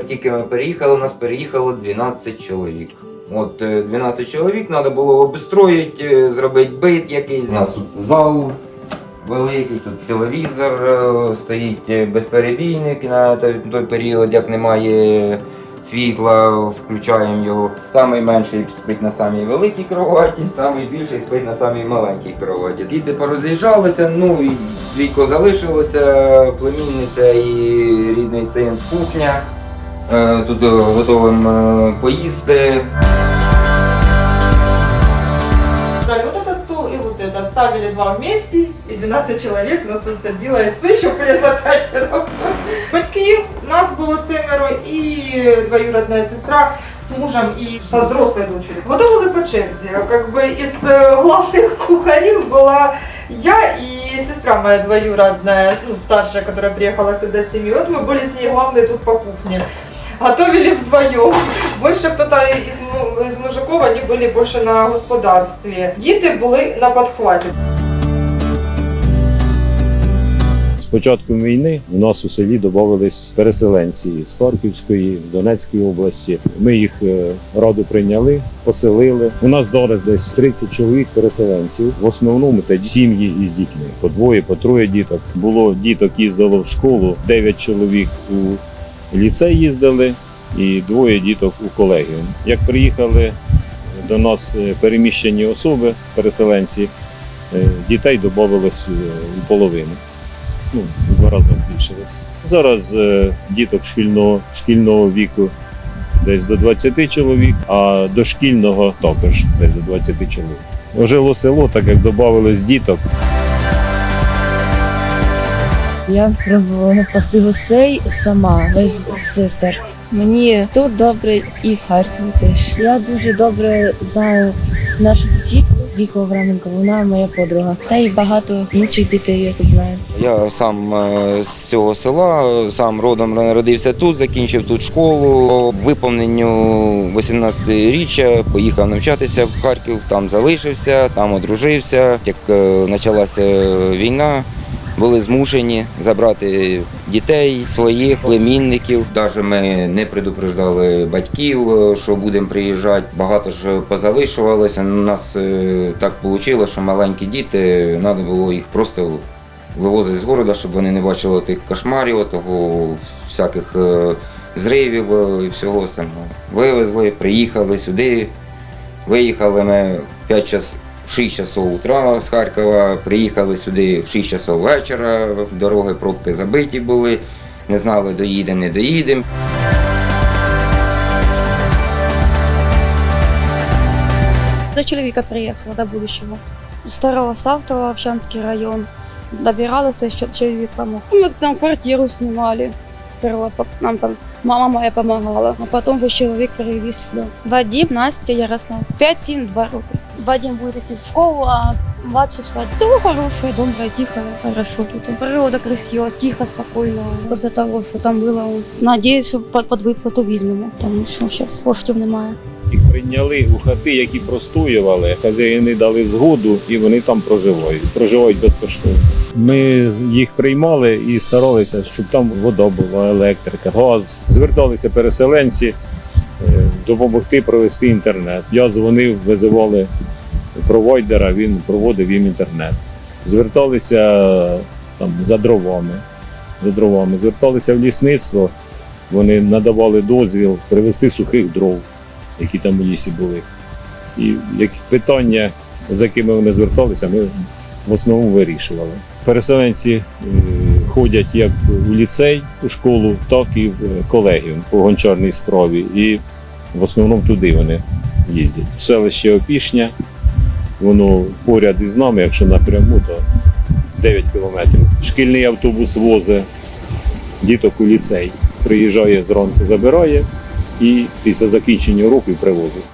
як тільки ми переїхали, у нас переїхало 12 чоловік. От е, 12 чоловік треба було обустроїти, е, зробити бит якийсь. У нас тут зал великий, тут телевізор е, стоїть е, безперебійник на той період, як немає світла, включаємо його. Самий менший спить на самій великій кроваті, самий більший спить на самій маленькій кроваті. Діти пороз'їжджалися, ну і двійко залишилося, племінниця і рідний син кухня. Е, Тут е, готовим е, поїсти. Брали вот этот стол и вот этот, ставили два вместе, и 12 человек нас тут садилось, еще плюс пятеро. Батьки, нас было семеро, и двоюродная сестра с мужем и со взрослой дочерью. Готовили по черзі. Как бы из э, главных кухарів была я и сестра моя двоюродная, ну, старшая, которая приехала сюда с семьей. Вот мы были с ней главные тут по кухне. Готовили вдвоем. Больше кто-то из, из мужиков, они были больше на господарстве. Діти були на подхваті. З початком війни у нас у селі додавались переселенці з Харківської, Донецької області. Ми їх е, раду прийняли, поселили. У нас зараз десь 30 чоловік переселенців. В основному це сім'ї із дітьми. По двоє, по троє діток. Було діток їздило в школу, 9 чоловік у ліцей їздили і двоє діток у колегіум. Як приїхали до нас е, переміщені особи, переселенці, е, дітей додавалось е, у половину ну, в два рази збільшилось. Зараз е, діток шкільного, шкільного віку десь до 20 чоловік, а дошкільного також десь до 20 чоловік. Ожило село, так як додавалось діток. Я пробувала пасти сама, без сестер. Мені тут добре і в Харкові теж. Я дуже добре знаю нашу сусідку Віку Авраменко, вона моя подруга. Та й багато інших дітей я тут знаю. Я сам е, з цього села, сам родом народився тут, закінчив тут школу. По виповненню 18-річчя поїхав навчатися в Харків, там залишився, там одружився. Як е, почалася війна, були змушені забрати дітей, своїх племінників. Навіть ми не предупреждали батьків, е, що будемо приїжджати. Багато ж позалишувалося. У нас е, так вийшло, що маленькі діти, треба було їх просто вивозити з города, щоб вони не бачили тих кошмарів, того всяких е, зривів і всього остального. Вивезли, приїхали сюди. Виїхали ми 5 час, в 6 часов утра з Харкова, приїхали сюди в 6 часов вечора, дороги пробки забиті були, не знали, доїдемо, не доїдемо. До чоловіка приїхала до будущего. Старого Савтова, Овчанский район. Добиралась, еще человек помог. Мы там квартиру снимали. По- нам там мама моя допомагала, а потім вже чоловік привіз сюда. Вадим, Настя, Ярослав. 5-7, 2 роки. Вадим буде в школу, а младший в сад. Село хорошее, добре, тихо, хорошо тут. Природа красива, тихо, спокійно. После того, що там було, надіюсь, що під виплату візьмемо, тому що зараз коштів немає. Їх прийняли у хати, які простоювали. Хазяїни дали згоду, і вони там проживають. Проживають безкоштовно. Ми їх приймали і старалися, щоб там вода була, електрика, газ. Зверталися переселенці е, допомогти провести інтернет. Я дзвонив, визивали провайдера, він проводив їм інтернет. Зверталися там за дровами. За дровами. Зверталися в лісництво. Вони надавали дозвіл привезти сухих дров які там у лісі були. І які питання, з якими вони зверталися, ми в основному вирішували. Переселенці е, ходять як у ліцей, у школу, так і в колегіум по гончарній справі. І в основному туди вони їздять. Селище Опішня, воно поряд із нами, якщо напряму, то 9 кілометрів. Шкільний автобус возить діток у ліцей. Приїжджає зранку, забирає і після закінчення років привозить.